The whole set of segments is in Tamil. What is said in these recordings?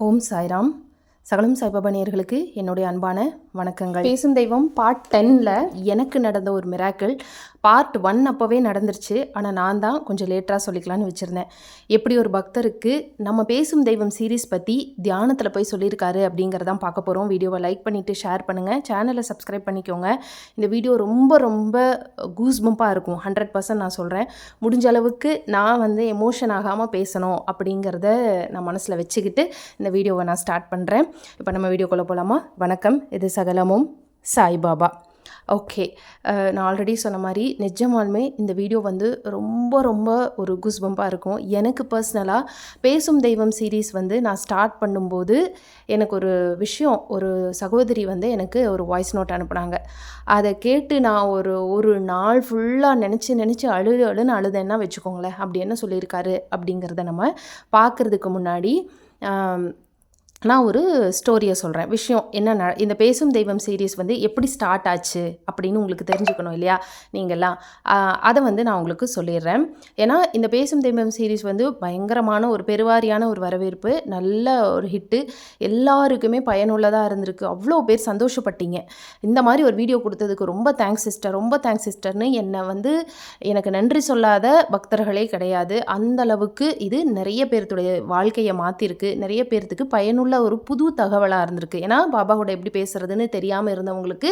ஓம் சாய்ராம். சகலம் சாய்பாபா நேயர்களுக்கு என்னுடைய அன்பான வணக்கங்கள். பேசும் தெய்வம் பார்ட் டென்னில் எனக்கு நடந்த ஒரு மிராக்கிள் பார்ட் ஒன் அப்போவே நடந்துருச்சு. ஆனால் நான் தான் கொஞ்சம் லேட்டாக சொல்லிக்கலாம்னு வச்சுருந்தேன். எப்படி ஒரு பக்தருக்கு நம்ம பேசும் தெய்வம் சீரீஸ் பற்றி தியானத்தில் போய் சொல்லியிருக்காரு அப்படிங்கிறதான் பார்க்க போகிறோம் வீடியோவை லைக் பண்ணிவிட்டு ஷேர் பண்ணுங்கள் சேனலை சப்ஸ்கிரைப் பண்ணிக்கோங்க. இந்த வீடியோ ரொம்ப ரொம்ப கூஸ்பம்பாக இருக்கும். ஹண்ட்ரட் பர்சன்ட் நான் சொல்கிறேன் முடிஞ்ச அளவுக்கு நான் வந்து எமோஷன் ஆகாமல் பேசணும் அப்படிங்கிறத நான் மனசில் வச்சுக்கிட்டு இந்த வீடியோவை நான் ஸ்டார்ட் பண்ணுறேன் இப்போ நம்ம வீடியோக்குள்ளே போகலாமா வணக்கம் இது சகலமும் சாய்பாபா. ஓகே நான் ஆல்ரெடி சொன்ன மாதிரி நிஜமாலுமே இந்த வீடியோ வந்து ரொம்ப ரொம்ப ஒரு குஸ்பம்பாக இருக்கும். எனக்கு பர்சனலாக பேசும் தெய்வம் சீரீஸ் வந்து நான் ஸ்டார்ட் பண்ணும்போது எனக்கு ஒரு விஷயம் ஒரு சகோதரி வந்து எனக்கு ஒரு வாய்ஸ் நோட் அனுப்புனாங்க. அதை கேட்டு நான் ஒரு ஒரு நாள் ஃபுல்லாக நினச்சி நினச்சி அழு அழுன்னு அழுதேன்னா வச்சுக்கோங்களேன் அப்படி என்ன சொல்லியிருக்காரு அப்படிங்கிறத நம்ம பார்க்குறதுக்கு முன்னாடி நான் ஒரு ஸ்டோரியை சொல்கிறேன் விஷயம் என்ன ந- இந்த பேசும் தெய்வம் சீரீஸ் வந்து எப்படி ஸ்டார்ட் ஆச்சு அப்படின்னு உங்களுக்கு தெரிஞ்சுக்கணும் இல்லையா நீங்கள்லாம் அதை வந்து நான் உங்களுக்கு சொல்லிடுறேன். ஏன்னா இந்த பேசும் தெய்வம் சீரீஸ் வந்து பயங்கரமான ஒரு பெருவாரியான ஒரு வரவேற்பு நல்ல ஒரு ஹிட்டு எல்லாருக்குமே பயனுள்ளதாக இருந்திருக்கு. அவ்வளோ பேர் சந்தோஷப்பட்டீங்க. இந்த மாதிரி ஒரு வீடியோ கொடுத்ததுக்கு ரொம்ப தேங்க்ஸ் சிஸ்டர் ரொம்ப தேங்க்ஸ் சிஸ்டர்னு என்னை வந்து எனக்கு நன்றி சொல்லாத பக்தர்களே கிடையாது. அந்த அளவுக்கு இது நிறைய பேர்த்துடைய வாழ்க்கையை மாற்றிருக்கு நிறைய பேர்த்துக்கு பயனுள்ள ஒரு புது தகவலாக இருந்திருக்கு. ஏன்னா பாபாவோட எப்படி பேசுறதுன்னு தெரியாமல் இருந்தவங்களுக்கு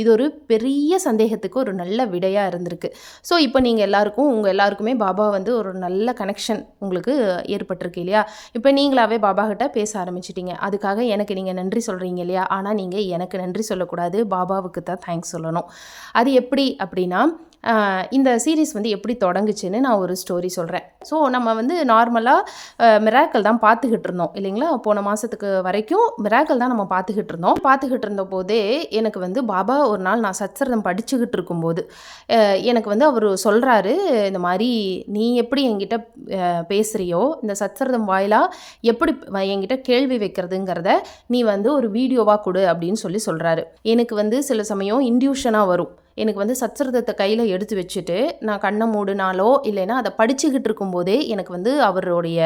இது ஒரு பெரிய சந்தேகத்துக்கு ஒரு நல்ல விடையாக இருந்திருக்கு. ஸோ இப்போ நீங்கள் எல்லாருக்கும் உங்கள் எல்லாருக்குமே பாபா வந்து ஒரு நல்ல கனெக்ஷன் உங்களுக்கு ஏற்பட்டிருக்கு இல்லையா? இப்போ நீங்களாவே பாபா கிட்ட பேச ஆரம்பிச்சிட்டீங்க. அதுக்காக எனக்கு நீங்கள் நன்றி சொல்கிறீங்க இல்லையா? ஆனால் நீங்கள் எனக்கு நன்றி சொல்லக்கூடாது. பாபாவுக்கு தான் தேங்க்ஸ் சொல்லணும். அது எப்படி அப்படின்னா இந்த சீரீஸ் வந்து எப்படி தொடங்குச்சுன்னு நான் ஒரு ஸ்டோரி சொல்கிறேன் ஸோ நம்ம வந்து நார்மலாக மிராக்கல் தான் பார்த்துக்கிட்டு இருந்தோம் இல்லைங்களா? போன மாதத்துக்கு வரைக்கும் மிராக்கல் தான் நம்ம பார்த்துக்கிட்டு இருந்தோம். பார்த்துக்கிட்டு இருந்த போதே எனக்கு வந்து பாபா ஒரு நாள் நான் சச்சரதம் படிச்சுக்கிட்டு இருக்கும்போது எனக்கு வந்து அவர் சொல்கிறாரு இந்த மாதிரி நீ எப்படி என்கிட்ட பேசுகிறியோ இந்த சச்சரதம் வாயிலாக எப்படி என்கிட்ட கேள்வி வைக்கிறதுங்கிறத நீ வந்து ஒரு வீடியோவாக கொடு அப்படின்னு சொல்லி சொல்கிறாரு எனக்கு வந்து சில சமயம் இன்டியூஷனாக வரும். எனக்கு வந்து சச்சரதத்தை கையில் எடுத்து வச்சுட்டு நான் கண்ணை மூடினாலோ இல்லைன்னா அதை படிச்சுக்கிட்டு இருக்கும்போதே எனக்கு வந்து அவருடைய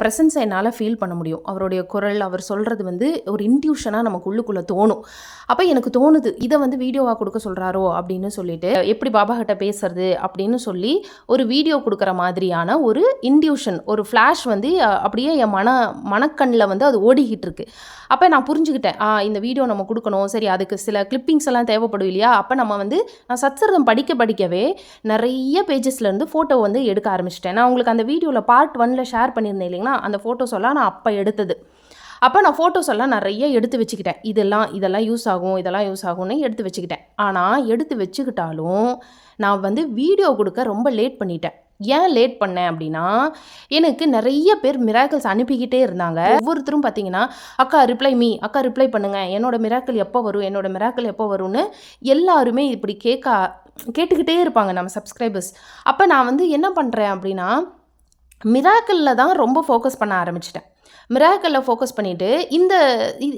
ப்ரெசன்ஸை என்னால் ஃபீல் பண்ண முடியும். அவருடைய குரல் அவர் சொல்கிறது வந்து ஒரு இன்ட்யூஷனாக நமக்கு உள்ளுக்குள்ளே தோணும். அப்போ எனக்கு தோணுது இதை வந்து வீடியோவாக கொடுக்க சொல்கிறாரோ அப்படின்னு சொல்லிட்டு எப்படி பாபா கிட்ட பேசுறது அப்படின்னு சொல்லி ஒரு வீடியோ கொடுக்குற மாதிரியான ஒரு இன்ட்யூஷன் ஒரு ஃப்ளாஷ் வந்து அப்படியே என் மன மனக்கண்ணில் வந்து அது ஓடிக்கிட்டு இருக்கு. அப்போ நான் புரிஞ்சுக்கிட்டேன் இந்த வீடியோ நம்ம கொடுக்கணும் சரி அதுக்கு சில கிளிப்பிங்ஸ் எல்லாம் தேவைப்படும் இல்லையா? அப்போ நம்ம வந்து நான் சத்சரதம் படிக்க படிக்கவே நிறைய பேஜஸ்லேருந்து ஃபோட்டோ வந்து எடுக்க ஆரம்பிச்சிட்டேன். நான் உங்களுக்கு அந்த வீடியோவில் பார்ட் ஒனில் ஷேர் பண்ணியிருந்தேன் இல்லைங்களா? அந்த ஃபோட்டோஸ் எல்லாம் நான் அப்போ எடுத்தது. அப்போ நான் ஃபோட்டோஸ் எல்லாம் நிறைய எடுத்து வச்சுக்கிட்டேன். இதெல்லாம் இதெல்லாம் யூஸ் ஆகும் இதெல்லாம் யூஸ் ஆகும்னு எடுத்து வச்சுக்கிட்டேன். ஆனால் எடுத்து வச்சுக்கிட்டாலும் நான் வந்து வீடியோ கொடுக்க ரொம்ப லேட் பண்ணிட்டேன். ஏன் லேட் பண்ணேன் அப்படின்னா எனக்கு நிறைய பேர் மிராக்கிள்ஸ் அனுப்பிக்கிட்டே இருந்தாங்க. ஒவ்வொருத்தரும் பார்த்தீங்கன்னா அக்கா ரிப்ளை மீ அக்கா ரிப்ளை பண்ணுங்க. என்னோட மிராக்கிள் எப்போ வரும்? என்னோட மிராக்கிள் எப்போ வரும்னு எல்லாருமே இப்படி கேட்க கேட்டுக்கிட்டே இருப்பாங்க நம்ம சப்ஸ்கிரைபர்ஸ் அப்போ நான் வந்து என்ன பண்ணுறேன் அப்படின்னா மிராக்கிளில் தான் ரொம்ப ஃபோக்கஸ் பண்ண ஆரம்பிச்சிட்டேன். மிராக்கலில் ஃபோக்கஸ் பண்ணிவிட்டு இந்த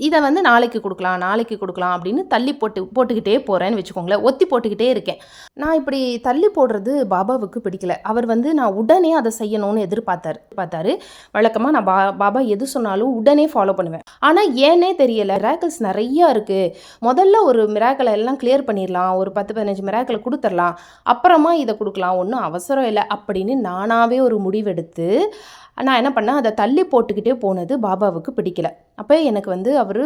இதை வந்து நாளைக்கு கொடுக்கலாம் நாளைக்கு கொடுக்கலாம் அப்படின்னு தள்ளி போட்டு போட்டுக்கிட்டே போகிறேன்னு வச்சுக்கோங்களேன். ஒத்தி போட்டுக்கிட்டே இருக்கேன். நான் இப்படி தள்ளி போடுறது பாபாவுக்கு பிடிக்கல. அவர் வந்து நான் உடனே அதை செய்யணும்னு எதிர்பார்த்தார் பார்த்தாரு வழக்கமாக நான் பா பாபா எது சொன்னாலும் உடனே ஃபாலோ பண்ணுவேன். ஆனால் ஏனே தெரியல மிராக்கல்ஸ் நிறையா இருக்குது முதல்ல ஒரு மிராக்கலை எல்லாம் கிளியர் பண்ணிடலாம் ஒரு பத்து பதினஞ்சு மிராக்கலை கொடுத்துடலாம் அப்புறமா இதை கொடுக்கலாம். ஒன்றும் அவசரம் இல்லை. அப்படின்னு நானாகவே ஒரு முடிவெடுத்து நான் என்ன பண்ணேன் அதை தள்ளி போட்டுக்கிட்டே போனது பாபாவுக்கு பிடிக்கல. அப்போ எனக்கு வந்து அவர்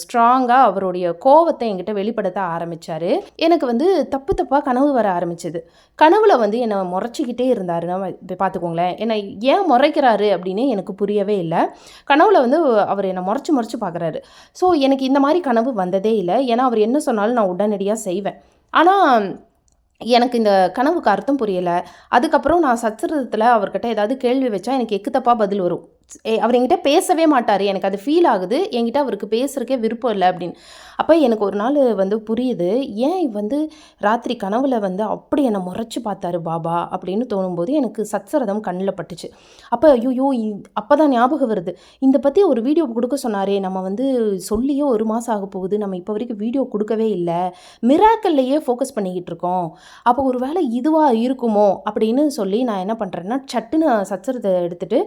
ஸ்ட்ராங்காக அவருடைய கோவத்தை என்கிட்ட வெளிப்படுத்த ஆரம்பித்தார் எனக்கு வந்து தப்பு தப்பாக கனவு வர ஆரம்பிச்சது. கனவுல வந்து என்னை முறைச்சிக்கிட்டே இருந்தாருன்னா பார்த்துக்கோங்களேன். என்னை ஏன் முறைக்கிறாரு அப்படின்னு எனக்கு புரியவே இல்லை. கனவுல வந்து அவர் என்னை முறைச்சி முறைச்சி பார்க்குறாரு. ஸோ எனக்கு இந்த மாதிரி கனவு வந்ததே இல்லை. ஏன்னா அவர் என்ன சொன்னாலும் நான் உடனடியாக செய்வேன். ஆனால் எனக்கு இந்த கனவுக்கு அர்த்தம் புரியலை. அதுக்கப்புறம் நான் சச்சரதத்தில் அவர்கிட்ட ஏதாவது கேள்வி வச்சா எனக்கு எக்கு தப்பாக பதில் வரும். அவர் என்கிட்ட பேசவே மாட்டார். எனக்கு அது ஃபீல் ஆகுது. என்கிட்ட அவருக்கு பேசுகிறக்கே விருப்பம் இல்லை அப்படின்னு. அப்போ எனக்கு ஒரு நாள் வந்து புரியுது. ஏன் வந்து ராத்திரி கனவுல வந்து அப்படி என்னை முறைச்சி பார்த்தாரு பாபா அப்படின்னு தோணும்போது எனக்கு சத்சரதம் கண்ணில் பட்டுச்சு. அப்போ ஐயோ அப்போ தான் ஞாபகம் வருது. இந்த பற்றி ஒரு வீடியோ கொடுக்க சொன்னாரே. நம்ம வந்து சொல்லியே ஒரு மாதம் ஆக போகுது. நம்ம இப்போ வரைக்கும் வீடியோ கொடுக்கவே இல்லை. மிராக்கல்லையே ஃபோக்கஸ் பண்ணிக்கிட்டு இருக்கோம். அப்போ ஒரு வேளை இதுவாக இருக்குமோ அப்படின்னு சொல்லி நான் என்ன பண்ணுறேன்னா சட்டுன்னு சச்சரத்தை எடுத்துகிட்டு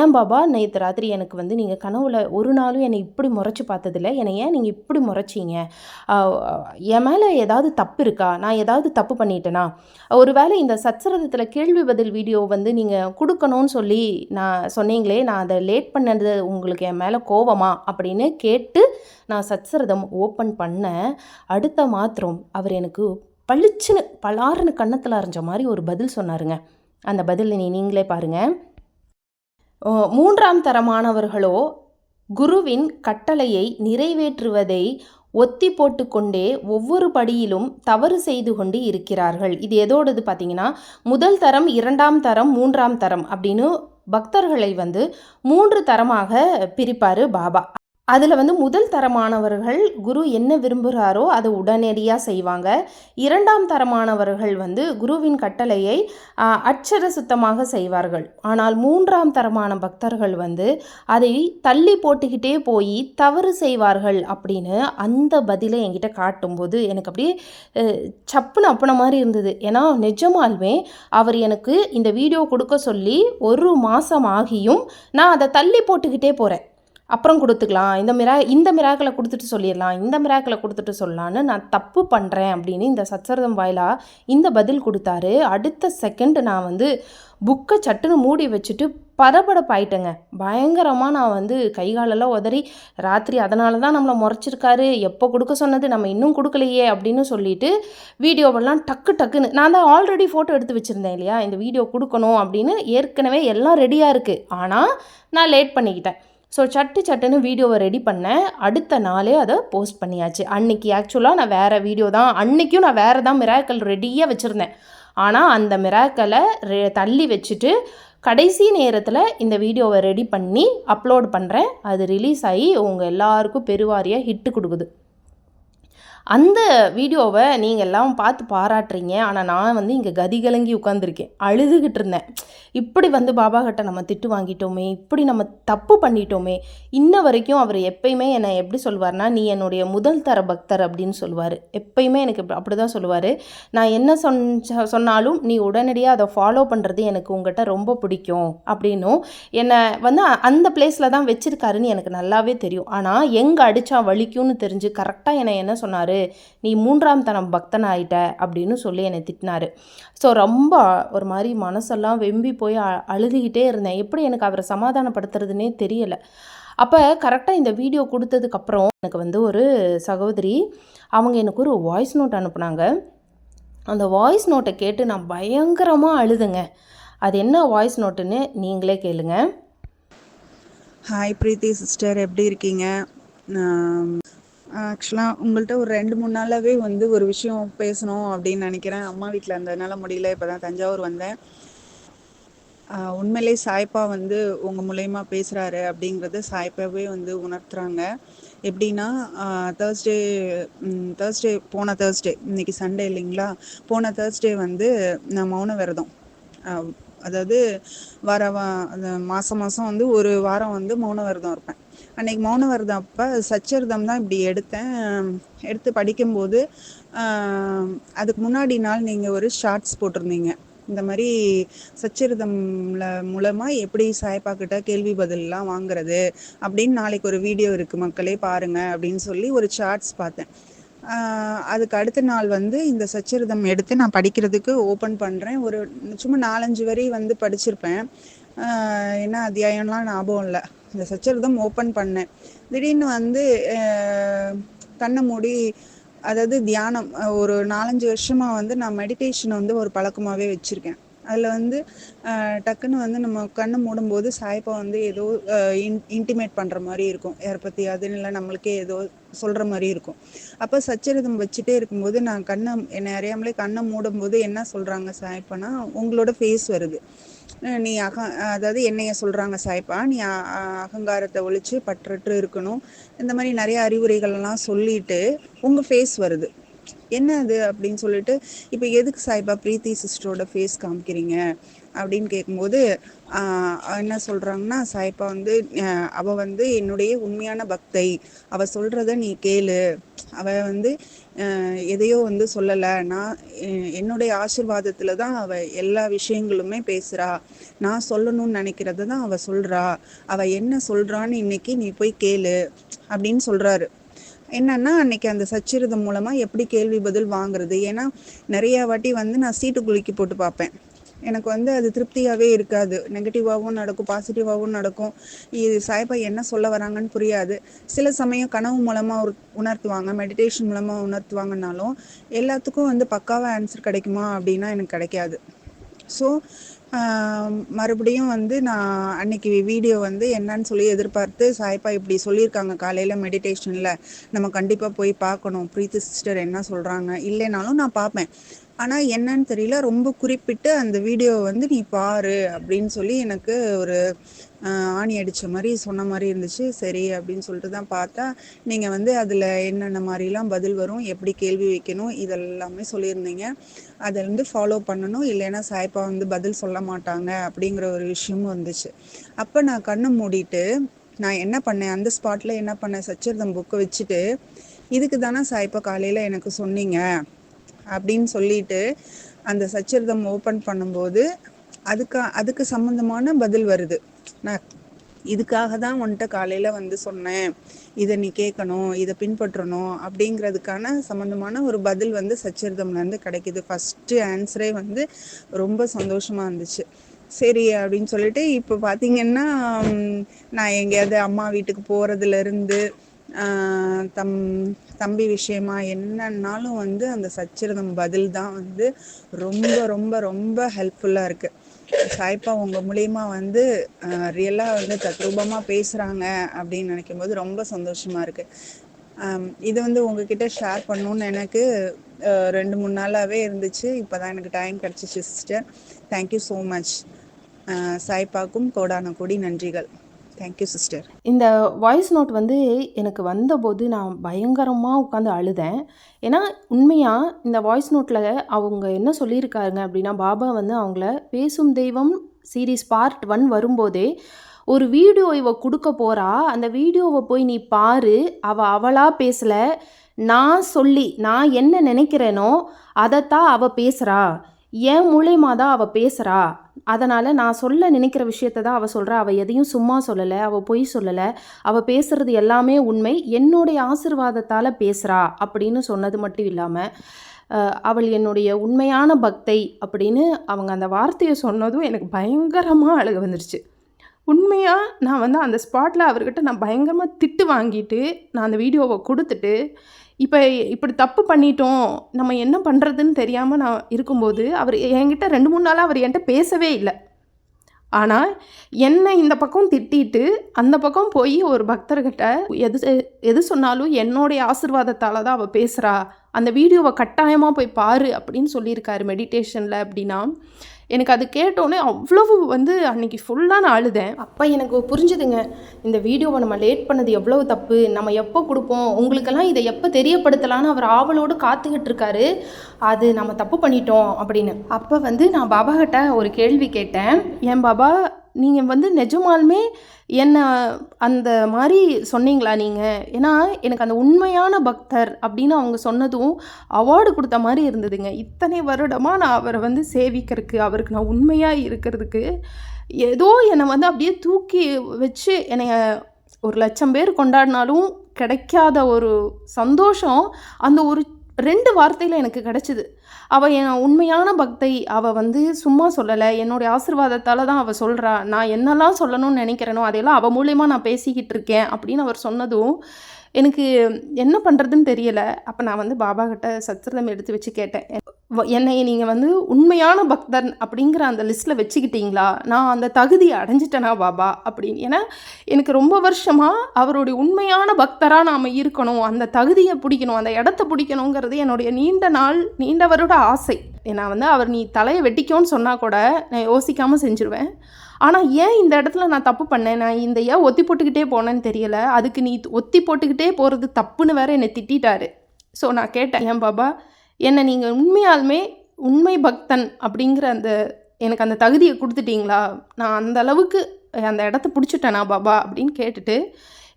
ஏன் பாபா நேற்று ராத்திரி எனக்கு வந்து நீங்கள் கனவுல ஒரு நாளும் என்னை இப்படி முறைச்சி பார்த்ததில்ல. என்னை ஏன் நீங்கள் இப்படி முறைச்சிங்க? என் மேலே ஏதாவது தப்பு இருக்கா? நான் ஏதாவது தப்பு பண்ணிட்டேனா? ஒருவேளை இந்த சச்சரதத்தில் கேள்வி பதில் வீடியோ வந்து நீங்கள் கொடுக்கணும்னு சொல்லி நான் சொன்னீங்களே நான் அதை லேட் பண்ணது உங்களுக்கு என் மேலே கோவமா? அப்படின்னு கேட்டு நான் சச்சரதம் ஓப்பன் பண்ணேன். அடுத்த மாத்திரம் அவர் எனக்கு பளிச்சுன்னு பலாறுன்னு கன்னத்தில் அரைஞ்ச மாதிரி ஒரு பதில் சொன்னாருங்க. அந்த பதில் நீ நீங்களே பாருங்கள் மூன்றாம் தரமானவர்களோ குருவின் கட்டளையை நிறைவேற்றுவதை ஒத்தி போட்டுக்கொண்டே ஒவ்வொரு படியிலும் தவறு செய்து கொண்டு இருக்கிறார்கள். இது எதோடது பார்த்தீங்கன்னா முதல் தரம் இரண்டாம் தரம் மூன்றாம் தரம் அப்படின்னு பக்தர்களை வந்து மூன்று தரமாக பிரிப்பார் பாபா. அதில் வந்து முதல் தரமானவர்கள் குரு என்ன விரும்புகிறாரோ அதை உடனடியாக செய்வாங்க. இரண்டாம் தரமானவர்கள் வந்து குருவின் கட்டளையை அச்சர அட்சர சுத்தமாக செய்வார்கள். ஆனால் மூன்றாம் தரமான பக்தர்கள் வந்து அதை தள்ளி போட்டுக்கிட்டே போய் தவறு செய்வார்கள் அப்படின்னு அந்த பதிலை என்கிட்ட காட்டும்போது எனக்கு அப்படியே சப்புன சப்புன்னு அப்பன மாதிரி இருந்தது. ஏன்னா நிஜமாலுமே அவர் எனக்கு இந்த வீடியோ கொடுக்க சொல்லி ஒரு மாதம் ஆகியும் நான் அதை தள்ளி போட்டுக்கிட்டே போகிறேன் அப்புறம் கொடுத்துக்கலாம். இந்த மிரா இந்த மிராக்களை கொடுத்துட்டு சொல்லிடலாம். இந்த மிராக்களை கொடுத்துட்டு சொல்லலான்னு நான் தப்பு பண்ணுறேன் அப்படின்னு இந்த சச்சரதம் வாயிலா இந்த பதில் கொடுத்தாரு. அடுத்த செகண்ட் நான் வந்து புக்கை சட்டுன்னு மூடி வச்சுட்டு படபடப்பாயிட்டேங்க பயங்கரமாக நான் வந்து கை காலெல்லாம் உதறி ராத்திரி அதனால தான் நம்மளை முறைச்சிருக்காரு. எப்போ கொடுக்க சொன்னது நம்ம இன்னும் கொடுக்கலையே அப்படின்னு சொல்லிட்டு வீடியோவெல்லாம் டக்கு டக்குன்னு நான் தான் ஆல்ரெடி ஃபோட்டோ எடுத்து வச்சுருந்தேன் இல்லையா? இந்த வீடியோ கொடுக்கணும் அப்படின்னு ஏற்கனவே எல்லாம் ரெடியாக இருக்குது ஆனால் நான் லேட் பண்ணிக்கிட்டேன். ஸோ சட்டு சட்டுன்னு வீடியோவை ரெடி பண்ணேன் அடுத்த நாளே அதை போஸ்ட் பண்ணியாச்சு. அன்னைக்கு ஆக்சுவலாக நான் வேறு வீடியோ தான் அன்றைக்கும் நான் வேறு தான் மிராக்கல் ரெடியாக வச்சுருந்தேன். ஆனால் அந்த மிராக்கலை ரெ தள்ளி வச்சுட்டு கடைசி நேரத்தில் இந்த வீடியோவை ரெடி பண்ணி அப்லோட் பண்ணுறேன் அது ரிலீஸ் ஆகி உங்கள் எல்லாருக்கும் பெருவாரியாக ஹிட்டு கொடுக்குது. அந்த வீடியோவை நீங்கள் எல்லாம் பார்த்து பாராட்டுறீங்க. ஆனால் நான் வந்து இங்கே கதி கலங்கி உட்காந்துருக்கேன் அழுதுகிட்டு இருந்தேன். இப்படி வந்து பாபா கிட்ட நம்ம திட்டு வாங்கிட்டோமே இப்படி நம்ம தப்பு பண்ணிட்டோமே இன்ன வரைக்கும் அவர் எப்பயுமே என்னை எப்படி சொல்வார்னா நீ என்னுடைய முதல் தர பக்தர் அப்படின்னு சொல்லுவார் எப்பயுமே எனக்கு அப்படி தான் சொல்லுவார். நான் என்ன சொன் சொன்னாலும் நீ உடனடியாக அதை ஃபாலோ பண்ணுறது எனக்கு உங்ககிட்ட ரொம்ப பிடிக்கும் அப்படின்னும். என்னை வந்து அந்த பிளேஸில் தான் வச்சுருக்காருன்னு எனக்கு நல்லாவே தெரியும். ஆனால் எங்கே அடித்தா வலிக்கும்னு தெரிஞ்சு கரெக்டாக என்னை என்ன சொன்னார்? நீ மூன்றாம் தனம் பக்தன் ஆயிட்ட அப்படின்னு சொல்லி என்னை திட்டினாரு. ஸோ ரொம்ப ஒரு மாதிரி மனசெல்லாம் வெம்பி போய் அ அழுதுகிட்டே இருந்தேன். எப்படி எனக்கு அவரை சமாதானப்படுத்துறதுனே தெரியலை. அப்போ கரெக்டாக இந்த வீடியோ கொடுத்ததுக்கப்புறம் எனக்கு வந்து ஒரு சகோதரி அவங்க எனக்கு ஒரு வாய்ஸ் நோட் அனுப்புனாங்க. அந்த வாய்ஸ் நோட்டை கேட்டு நான் பயங்கரமாக அழுதுங்க. அது என்ன வாய்ஸ் நோட்டுன்னு நீங்களே கேளுங்க. ஹாய் பிரீத்தி சிஸ்டர் எப்படி இருக்கீங்க? ஆக்சுவலாக உங்கள்கிட்ட ஒரு ரெண்டு மூணு நாளாகவே வந்து ஒரு விஷயம் பேசணும் அப்படின்னு நினைக்கிறேன். அம்மா வீட்டில் இருந்ததுனால முடியல இப்போ தான் தஞ்சாவூர் வந்தேன். உண்மையிலே சாய்ப்பா வந்து உங்கள் மூலயமா பேசுகிறாரு அப்படிங்கறது சாய்ப்பாவே வந்து உணர்த்துறாங்க. எப்படின்னா தேர்ஸ்டே தேர்ஸ்டே போன தேர்ஸ்டே இன்னைக்கு சண்டே இல்லைங்களா? போன தேர்ஸ்டே வந்து நான் மௌன விரதம். அதாவது வர வா அந்த மாதம் மாதம் வந்து ஒரு வாரம் வந்து மௌன விரதம் இருப்பேன். அன்னைக்கு மௌனவிரதம் அப்போ சச்சரிதம் தான் இப்படி எடுத்தேன். எடுத்து படிக்கும்போது அதுக்கு முன்னாடி நாள் நீங்கள் ஒரு ஷார்ட்ஸ் போட்டிருந்தீங்க. இந்த மாதிரி சச்சரிதம்ல மூலமா எப்படி சாய்ப்பா கிட்ட கேள்வி பதிலெலாம் வாங்குறது அப்படின்னு நாளைக்கு ஒரு வீடியோ இருக்கு. மக்களே பாருங்க அப்படின்னு சொல்லி ஒரு சார்ட்ஸ் பார்த்தேன். அதுக்கு அடுத்த நாள் வந்து இந்த சச்சரிதம் எடுத்து நான் படிக்கிறதுக்கு ஓப்பன் பண்ணுறேன் ஒரு சும்மா நாலஞ்சு வரி வந்து படிச்சிருப்பேன். ஏன்னா என்ன அத்தியாயம்லாம் ஞாபகம் இல்லை. இந்த சச்சரிதம் ஓப்பன் பண்ணேன். திடீர்னு வந்து கண்ணை மூடி அதாவது தியானம் ஒரு நாலஞ்சு வருஷமாக வந்து நான் மெடிடேஷன் வந்து ஒரு பழக்கமாகவே வச்சுருக்கேன். அதில் வந்து டக்குன்னு வந்து நம்ம கண்ணை மூடும்போது சாய்ப்பா வந்து ஏதோ இன் இன்டிமேட் பண்ணுற மாதிரி இருக்கும். யாரை பற்றி அதுன்னு இல்லை நம்மளுக்கே ஏதோ சொல்கிற மாதிரி இருக்கும். அப்போ சச்சரிதம் வச்சுட்டே இருக்கும்போது நான் கண்ணை என்னை அறியாமலே கண்ணை மூடும்போது என்ன சொல்கிறாங்க சாய்ப்பானா உங்களோட ஃபேஸ் வருது. நீ அக அதாவது என்னைய சொல்றாங்க சாய்ப்பா. நீ அகங்காரத்தை ஒழிச்சு பற்றற்று இருக்கணும். இந்த மாதிரி நிறைய அறிவுரைகள்லாம் சொல்லிட்டு உங்க ஃபேஸ் வருது. என்ன அது அப்படின்னு சொல்லிட்டு இப்போ எதுக்கு சாய்பா பிரீத்தி சிஸ்டரோட ஃபேஸ் காமிக்கிறீங்க? அப்படின்னு கேட்கும்போது என்ன சொல்றாங்கன்னா சாய்பா வந்து அவள் அவ வந்து என்னுடைய உண்மையான பக்தை. அவ சொல்றத நீ கேளு. அவள் வந்து எதையோ வந்து சொல்லலை. நான் என்னுடைய ஆசிர்வாதத்தில் தான் அவள் எல்லா விஷயங்களுமே பேசுகிறா நான் சொல்லணும்னு நினைக்கிறத தான் அவள் சொல்கிறா அவள் என்ன சொல்கிறான்னு இன்னைக்கு நீ போய் கேளு அப்படின்னு சொல்கிறாரு என்னன்னா அன்னைக்கு அந்த சச்சிரதம் மூலமாக எப்படி கேள்வி பதில் வாங்குறது? ஏன்னா நிறைய வாட்டி வந்து நான் சீட்டு குலுக்கி போட்டு பார்ப்பேன். எனக்கு வந்து அது திருப்தியாகவே இருக்காது. நெகட்டிவாகவும் நடக்கும் பாசிட்டிவாகவும் நடக்கும். இது சாய்பா என்ன சொல்ல வராங்கன்னு புரியாது. சில சமயம் கனவு மூலமாக உணர்த்துவாங்க மெடிடேஷன் மூலமாக உணர்த்துவாங்கனாலும் எல்லாத்துக்கும் வந்து பக்காவாக ஆன்சர் கிடைக்குமா அப்படின்னா எனக்கு கிடைக்காது. ஸோ மறுபடியும் வந்து நான் அன்னைக்கு வீடியோ வந்து என்னன்னு சொல்லி எதிர்பார்த்து சாய்பா இப்படி சொல்லியிருக்காங்க காலையில் மெடிடேஷனில் நம்ம கண்டிப்பாக போய் பார்க்கணும். பிரீத்தி சிஸ்டர் என்ன சொல்கிறாங்க இல்லைனாலும் நான் பார்ப்பேன். ஆனால் என்னன்னு தெரியல. ரொம்ப குறிப்பிட்டு அந்த வீடியோ வந்து நீ பாரு அப்படின்னு சொல்லி எனக்கு ஒரு ஆணி அடித்த மாதிரி சொன்ன மாதிரி இருந்துச்சு. சரி அப்படின்னு சொல்லிட்டு தான் பார்த்தா நீங்கள் வந்து அதில் என்னென்ன மாதிரிலாம் பதில் வரும் எப்படி கேள்வி வைக்கணும் இதெல்லாமே சொல்லியிருந்தீங்க. அதை வந்து ஃபாலோ பண்ணணும். இல்லைன்னா சாய்ப்பா வந்து பதில் சொல்ல மாட்டாங்க அப்படிங்கிற ஒரு விஷயமும் வந்துச்சு. அப்போ நான் கண்ணை மூடிட்டு நான் என்ன பண்ணேன்? அந்த ஸ்பாட்டில் என்ன பண்ணேன்? சச்சரிதம் புக்கை வச்சுட்டு இதுக்கு தானே சாய்ப்பா காலையில் எனக்கு சொன்னீங்க. அப்படின்னு சொல்லிட்டு அந்த சச்சரிதம் ஓப்பன் பண்ணும்போது அதுக்கு அதுக்கு சம்மந்தமான பதில் வருது. நான் இதுக்காக தான் உன்கிட்ட காலையில் வந்து சொன்னேன். இதை நீ கேட்கணும் இதை பின்பற்றணும் அப்படிங்கிறதுக்கான சம்மந்தமான ஒரு பதில் வந்து சச்சரிதம்லேருந்து கிடைக்குது. ஃபஸ்ட்டு ஆன்சரே வந்து ரொம்ப சந்தோஷமாக இருந்துச்சு. சரி அப்படின்னு சொல்லிட்டு இப்போ பார்த்தீங்கன்னா நான் எங்கேயாவது அம்மா வீட்டுக்கு போகிறதுலேருந்து தம் தம்பி விஷயமா என்னன்னாலும் வந்து அந்த சச்சிரதம் பதில் தான் வந்து ரொம்ப ரொம்ப ரொம்ப ஹெல்ப்ஃபுல்லாக இருக்குது சாய்ப்பா உங்கள் மூலியமா வந்து ரியலாக வந்து தத்ரூபமாக பேசுகிறாங்க அப்படின்னு நினைக்கும் போது ரொம்ப சந்தோஷமாக இருக்குது இது வந்து உங்ககிட்ட ஷேர் பண்ணணும்னு எனக்கு ரெண்டு மூணு நாளாகவே இருந்துச்சு. இப்போ தான் எனக்கு டைம் கிடச்சிச்சு sister thank you so much சாய்ப்பாக்கும் கோடான கோடி நன்றிகள். தேங்க்யூ சிஸ்டர் இந்த வாய்ஸ் நோட் வந்து எனக்கு வந்தபோது நான் பயங்கரமாக உட்காந்து அழுதேன். ஏன்னா உண்மையாக இந்த வாய்ஸ் நோட்டில் அவங்க என்ன சொல்லியிருக்காருங்க அப்படின்னா பாபா வந்து அவங்கள பேசும் தெய்வம் சீரீஸ் பார்ட் ஒன் வரும்போதே ஒரு வீடியோ இவ கொடுக்க போகிறா அந்த வீடியோவை போய் நீ பாரு. அவள் அவளாக பேசலை. நான் சொல்லி நான் என்ன நினைக்கிறேனோ அதைத்தான் அவள் பேசுகிறா என் மூலயமா தான் அவள் பேசுகிறா அதனால் நான் சொல்ல நினைக்கிற விஷயத்தை தான் அவள் சொல்கிறா அவள் எதையும் சும்மா சொல்லலை. அவள் பொய் சொல்லலை. அவள் பேசுகிறது எல்லாமே உண்மை. என்னுடைய ஆசிர்வாதத்தால் பேசுகிறா அப்படின்னு சொன்னது மட்டும் இல்லாமல் அவள் என்னுடைய உண்மையான பக்தை அப்படின்னு அவங்க அந்த வார்த்தையை சொன்னதும் எனக்கு பயங்கரமாக அழுக வந்துருச்சு. உண்மையாக நான் வந்து அந்த ஸ்பாட்டில் அவர்கிட்ட நான் பயங்கரமாக திட்டு வாங்கிட்டு நான் அந்த வீடியோவை கொடுத்துட்டு இப்போ இப்படி தப்பு பண்ணிட்டோம் நம்ம என்ன பண்ணுறதுன்னு தெரியாமல் நான் இருக்கும்போது அவர் என்கிட்ட ரெண்டு மூணு நாளாக அவர் என்கிட்ட பேசவே இல்லை. ஆனால் என்னை இந்த பக்கம் திட்டிட்டு அந்த பக்கம் போய் ஒரு பக்தர்கிட்ட எது எது சொன்னாலும் என்னுடைய ஆசிர்வாதத்தால் தான் அவள் பேசுகிறா அந்த வீடியோவை கட்டாயமாக போய் பாரு அப்படின்னு சொல்லியிருக்காரு மெடிடேஷனில் அப்படின்னா எனக்கு அது கேட்டோன்னே அவ்வளவு வந்து அன்னைக்கு ஃபுல்லாக நான் அழுதேன். அப்போ எனக்கு புரிஞ்சுதுங்க. இந்த வீடியோவை நம்ம லேட் பண்ணது எவ்வளவு தப்பு? நம்ம எப்போ கொடுப்போம்? உங்களுக்கெல்லாம் இதை எப்போ தெரியப்படுத்தலான்னு அவர் ஆவலோடு காத்துக்கிட்டு இருக்காரு. அது நம்ம தப்பு பண்ணிட்டோம் அப்படின்னு. அப்போ வந்து நான் பாபா கிட்ட ஒரு கேள்வி கேட்டேன். என் பாபா நீங்கள் வந்து நிஜமாலுமே என்னை அந்த மாதிரி சொன்னீங்களா நீங்கள் ஏன்னா எனக்கு அந்த உண்மையான பக்தர் அப்படின்னு அவங்க சொன்னதும் அவார்டு கொடுத்த மாதிரி இருந்ததுங்க. இத்தனை வருடமாக நான் அவரை வந்து சேவிக்கிறதுக்கு அவருக்கு நான் உண்மையாக இருக்கிறதுக்கு ஏதோ என்னை வந்து அப்படியே தூக்கி வச்சு என்னை ஒரு லட்சம் பேர் கொண்டாடினாலும் கிடைக்காத ஒரு சந்தோஷம் அந்த ஒரு ரெண்டு வார்த்தையில் எனக்கு கிடச்சிது. அவள் என் உண்மையான பக்தை அவள் வந்து சும்மா சொல்லலை. என்னுடைய ஆசீர்வாதத்தால் தான் அவள் சொல்கிறா நான் என்னெல்லாம் சொல்லணும்னு நினைக்கிறேனோ அதையெல்லாம் அவள் மூலியமாக நான் பேசிக்கிட்டு இருக்கேன் அப்படின்னு அவர் சொன்னதும் எனக்கு என்ன பண்ணுறதுன்னு தெரியலை. அப்போ நான் வந்து பாபா கிட்ட சத்திரதம் எடுத்து வச்சு கேட்டேன். என்னை நீங்கள் வந்து உண்மையான பக்தன் அப்படிங்கிற அந்த லிஸ்ட்டில் வச்சுக்கிட்டீங்களா? நான் அந்த தகுதியை அடைஞ்சிட்டேனா பாபா அப்படின்னு. ஏன்னா எனக்கு ரொம்ப வருஷமாக அவருடைய உண்மையான பக்தராக நாம் இருக்கணும். அந்த தகுதியை பிடிக்கணும். அந்த இடத்த பிடிக்கணுங்கிறது என்னுடைய நீண்ட நாள் நீண்டவரோட ஆசை. நான் வந்து அவர் நீ தலையை வெட்டிக்கோன்னு சொன்னால் கூட நான் யோசிக்காமல் செஞ்சுருவேன். ஆனால் ஏன் இந்த இடத்துல நான் தப்பு பண்ணேன் நான் இந்த ஏன் ஒத்தி போட்டுக்கிட்டே போனேன்னு தெரியல. அதுக்கு நீ ஒத்தி போட்டுக்கிட்டே போகிறது தப்புன்னு வேற என்னை திட்டிட்டாரு. ஸோ நான் கேட்டேன் ஏன் பாபா என்னை நீங்கள் உண்மையாலுமே உண்மை பக்தன் அப்படிங்கிற அந்த எனக்கு அந்த தகுதியை கொடுத்துட்டீங்களா? நான் அந்த அளவுக்கு அந்த இடத்த பிடிச்சிட்டேனா பாபா? அப்படின்னு கேட்டுட்டு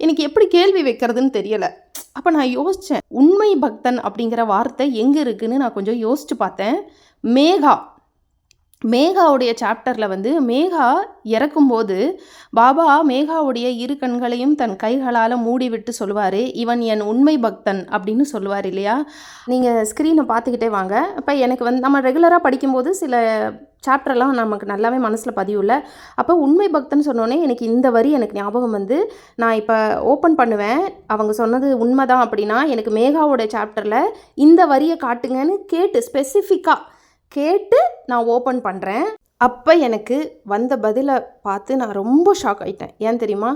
எனக்கு எப்படி கேள்வி வைக்கிறதுன்னு தெரியலை. அப்போ நான் யோசித்தேன் உண்மை பக்தன் அப்படிங்கிற வார்த்தை எங்கே இருக்குன்னு நான் கொஞ்சம் யோசித்து பார்த்தேன். மேகா மேகாவுடைய சாப்டரில் வந்து மேகா இறக்கும்போது பாபா மேகாவுடைய இரு கண்களையும் தன் கைகளால் மூடிவிட்டு சொல்லுவார் இவன் என் உண்மை பக்தன் அப்படின்னு சொல்லுவார் இல்லையா? நீங்கள் ஸ்க்ரீனை பார்த்துக்கிட்டே வாங்க. இப்போ எனக்கு வந்து நம்ம ரெகுலராக படிக்கும்போது சில சாப்டர்லாம் நமக்கு நல்லாவே மனசில் பதியும்ல. அப்போ உண்மை பக்தன் சொன்னோன்னே எனக்கு இந்த வரி எனக்கு ஞாபகம் வந்து நான் இப்போ ஓப்பன் பண்ணுவேன். அவங்க சொன்னது உண்மைதான் அப்படின்னா எனக்கு மேகாவோட சாப்டரில் இந்த வரியை காட்டுங்கன்னு கேட்டு ஸ்பெசிஃபிக்காக கேட்டு நான் ஓப்பன் பண்ணுறேன் அப்போ எனக்கு வந்த பதிலை பார்த்து நான் ரொம்ப ஷாக் ஆயிட்டேன். ஏன் தெரியுமா?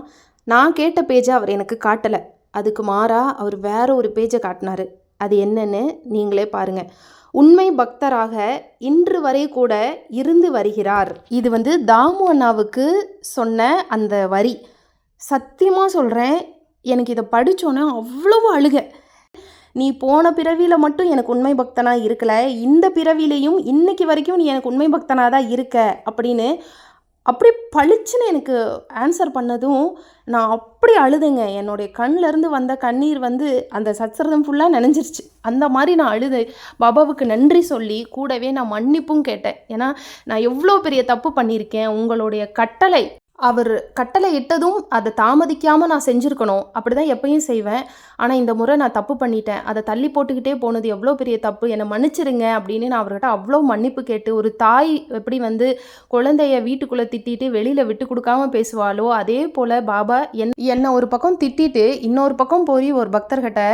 நான் கேட்ட பேஜை அவர் எனக்கு காட்டலை. அதுக்கு மாறாக அவர் வேற ஒரு பேஜை காட்டினாரு. அது என்னன்னு நீங்களே பாருங்கள் உண்மை பக்தராக இன்று வரை கூட இருந்து வருகிறார். இது வந்து தாமு அண்ணாவுக்கு சொன்ன அந்த வரி. சத்தியமாக சொல்கிறேன் எனக்கு இதை படித்தோன்னே அவ்வளவு அழுகை. நீ போன பிறவியில் மட்டும் எனக்கு உண்மை பக்தனாக இருக்கல. இந்த பிறவிலையும் இன்னைக்கு வரைக்கும் நீ எனக்கு உண்மை பக்தனாக தான் இருக்க அப்படின்னு அப்படி பளிச்சுன்னு எனக்கு ஆன்சர் பண்ணதும் நான் அப்படி அழுதுங்க. என்னுடைய கண்ணிலேருந்து வந்த கண்ணீர் வந்து அந்த சச்சரதம் ஃபுல்லாக நினைஞ்சிருச்சு. அந்த மாதிரி நான் அழுது. பாபாவுக்கு நன்றி சொல்லி கூடவே நான் மன்னிப்பும் கேட்டேன். ஏன்னா நான் எவ்வளோ பெரிய தப்பு பண்ணியிருக்கேன். உங்களுடைய கட்டளை அவர் கட்டளை இட்டதும் அதை தாமதிக்காமல் நான் செஞ்சுருக்கணும். அப்படி தான் எப்பயும் செய்வேன். ஆனால் இந்த முறை நான் தப்பு பண்ணிட்டேன். அதை தள்ளி போட்டுக்கிட்டே போனது எவ்வளோ பெரிய தப்பு? என்னை மன்னிச்சிருங்க அப்படின்னு நான் அவர்கிட்ட அவ்வளோ மன்னிப்பு கேட்டு ஒரு தாய் எப்படி வந்து குழந்தைய வீட்டுக்குள்ளே திட்டிட்டு வெளியில் விட்டு கொடுக்காம பேசுவாளோ அதே போல் பாபா என் என்னை ஒரு பக்கம் திட்டிட்டு இன்னொரு பக்கம் போய் ஒரு பக்தர்கிட்ட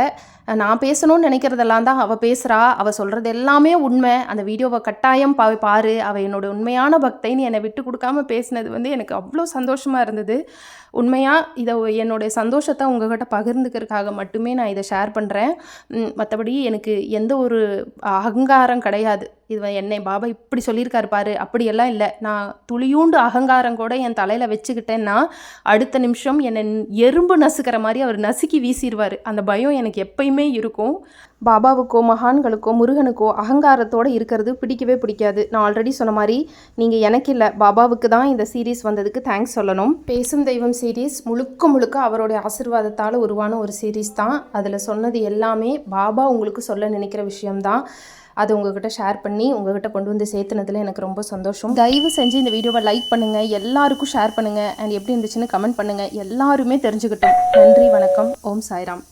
நான் பேசணும்னு நினைக்கிறதெல்லாம் தான் அவள் பேசுகிறா அவள் சொல்கிறது எல்லாமே உண்மை. அந்த வீடியோவை கட்டாயம் பா பாரு. அவள் என்னோட உண்மையான பக்தைன்னு என்னை விட்டு கொடுக்காம பேசினது வந்து எனக்கு அவ்வளோ சந்தோஷமாக இருந்தது. உண்மையாக இதை என்னுடைய சந்தோஷத்தை உங்ககிட்ட பகிர்ந்துக்கிறதுக்காக மட்டுமே நான் இதை ஷேர் பண்ணுறேன் மற்றபடி எனக்கு எந்த ஒரு அகங்காரம் கிடையாது. இது என்னை பாபா இப்படி சொல்லியிருக்காரு பாரு அப்படியெல்லாம் இல்லை. நான் துளியூண்டு அகங்காரம் கூட என் தலையில் வச்சுக்கிட்டேன்னா அடுத்த நிமிஷம் என்னை எறும்பு நசுக்கிற மாதிரி அவர் நசுக்கி வீசிடுவார் அந்த பயம் எனக்கு எப்பயுமே இருக்கும். பாபாவுக்கோ மகான்களுக்கோ முருகனுக்கோ அகங்காரத்தோடு இருக்கிறது பிடிக்கவே பிடிக்காது. நான் ஆல்ரெடி சொன்ன மாதிரி நீங்கள் எனக்கு இல்லை பாபாவுக்கு தான் இந்த சீரீஸ் வந்ததுக்கு தேங்க்ஸ் சொல்லணும். பேசும் தெய்வம் சீரீஸ் முழுக்க முழுக்க அவருடைய ஆசிர்வாதத்தால் உருவான ஒரு சீரீஸ் தான். அதில் சொன்னது எல்லாமே பாபா உங்களுக்கு சொல்ல நினைக்கிற விஷயம்தான். அது உங்ககிட்ட ஷேர் பண்ணி உங்ககிட்ட கொண்டு வந்து சேர்த்துனதுல எனக்கு ரொம்ப சந்தோஷம். தயவு செஞ்சு இந்த வீடியோவை லைக் பண்ணுங்கள் எல்லாருக்கும் ஷேர் பண்ணுங்கள் அண்ட் எப்படி இருந்துச்சுன்னு கமெண்ட் பண்ணுங்கள் எல்லாருமே தெரிஞ்சுக்கிட்டோம். நன்றி வணக்கம். ஓம் சாய்ராம்.